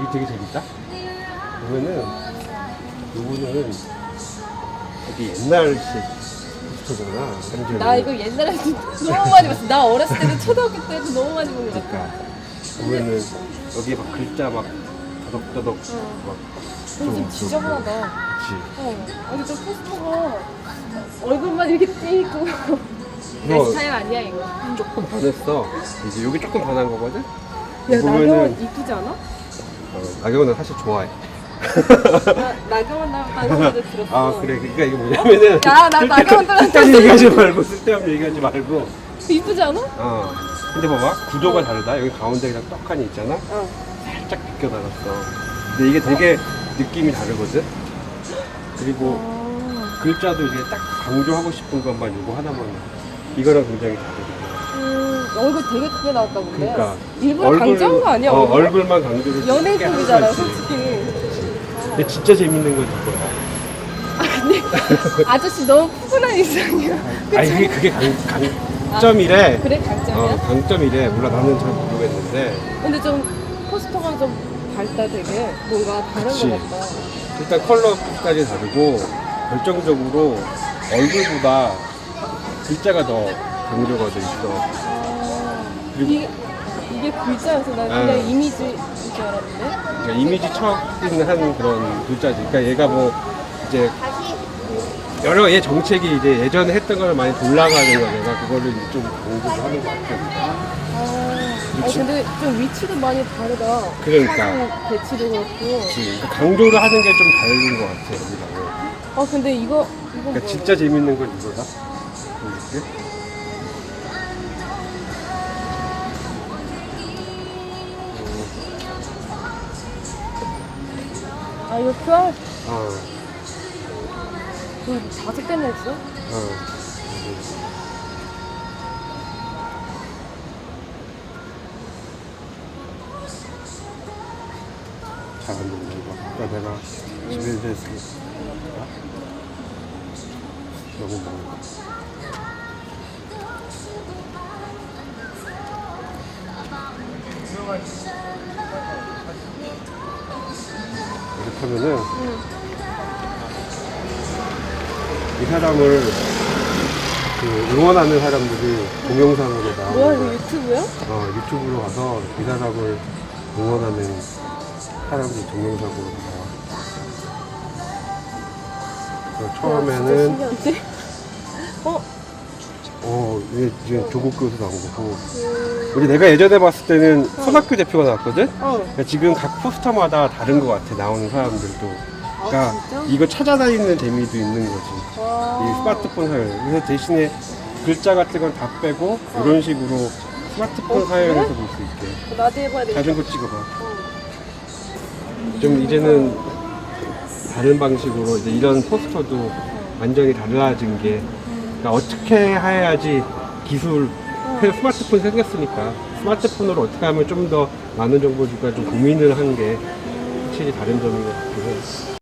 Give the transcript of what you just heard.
이게 되게 재밌다. 보면은 요거는 되게 옛날식 포스터잖아. 완전히. 나 이거 옛날에 너무 많이 봤어. 나 어렸을 때도 초등학교 때도 너무 많이 본 것 같아. 그러니까 보면은 여기 막 글자 막 더덕더덕 막 근데 좀 지저분하다. 그치. 어. 아니 저 포스터가 얼굴만 이렇게 띄고 내 스타일 아니야 이거. 조금 변했어. 이제 여기 조금 변한 거거든. 야 보면은- 나경원 이쁘지 않아? 어, 나경원은 사실 좋아해. 나 나경원 닮았다는 소리 들었어. 아 그래 그러니까 이게 뭐냐면은 야, 나 나경원 닮았다. 쓸데없는 얘기하지 말고 쓸데없는 얘기하지 말고 이쁘지 않아? 어 근데 봐봐 구도가 다르다 여기 가운데랑 떡하니 있잖아 어. 살짝 비껴달았어 근데 이게 되게 느낌이 다르거든 그리고 아. 글자도 이제 딱 강조하고 싶은 것만 요거 하나만 이거랑 굉장히 다르거든 음, 얼굴 되게 크게 나왔다 본데. 그러니까 일부러 강조한 거 아니야? 어, 얼굴? 얼굴만 강조를 크게 연예인급이잖아 하는 거지. 솔직히. 근데 진짜 재밌는 건 이거야 아 근데 아저씨 너무 푸근한 인상이야. 아니 그게 그게 강, 강점이래 그래 강점이야? 어, 강점이래 몰라 나는 잘 모르겠는데 근데 좀 포스터가 좀 밝다 되게 뭔가 다른 그치. 것 같다. 일단 컬러까지 다르고 결정적으로 얼굴보다 글자가 더 강조가 돼 있어. 이게, 이게 글자여서 난 그냥 아. 이미지인 줄 알았는데. 그러니까 이미지 척인한 그런 글자지. 그러니까 얘가 뭐 이제 여러 얘 정책이 이제 예전에 했던 걸 많이 돌아가는 거 내가 그거를 이제 좀 공부를 하는 것 같아. 아, 아니, 근데 좀 위치도 많이 다르다. 그러니까. 사진 배치도 그렇고. 그러니까 강조를 하는 게 좀 다른 것 같아 여기랑. 아 근데 이거 이거 그러니까 뭐? 진짜 재밌는 건 이거다. 보여줄게. 아 이거 QR 어, 그 자색 때문에 했어? 어. 잘안 된다 이거. 아까 내가 집에서 했으니까 너무 많아. 이렇게 하면은 이 사람을 그 응원하는 사람들이 동영상으로 나오는 뭐야 거야. 이거 유튜브야? 어, 유튜브로 가서 이 사람을 응원하는 사람들 동영상으로 나와. 그래서 처음에는 야, 진짜 신기한데? 어? 어 이게 지금 조국 교수 나온 거고 우리 내가 예전에 봤을 때는 손학규 대표가 나왔거든. 어. 그러니까 지금 각 포스터마다 다른 것 같아 나오는 사람들도. 그러니까 아, 진짜? 이거 찾아다니는 재미도 있는 거지. 이 와. 스마트폰 사용. 그래서 대신에 글자 같은 건 다 빼고 이런 식으로 스마트폰 어, 그래? 볼수 있게. 나도 해봐야 되겠다. 자전거 찍어봐. 좀 이제는 다른 방식으로 이제 이런 포스터도 완전히 달라진 게 그러니까 어떻게 해야지 기술 스마트폰 생겼으니까 스마트폰으로 어떻게 하면 좀 더 많은 정보 줄까 좀 고민을 한 게 확실히 다른 점인 것 같긴 해.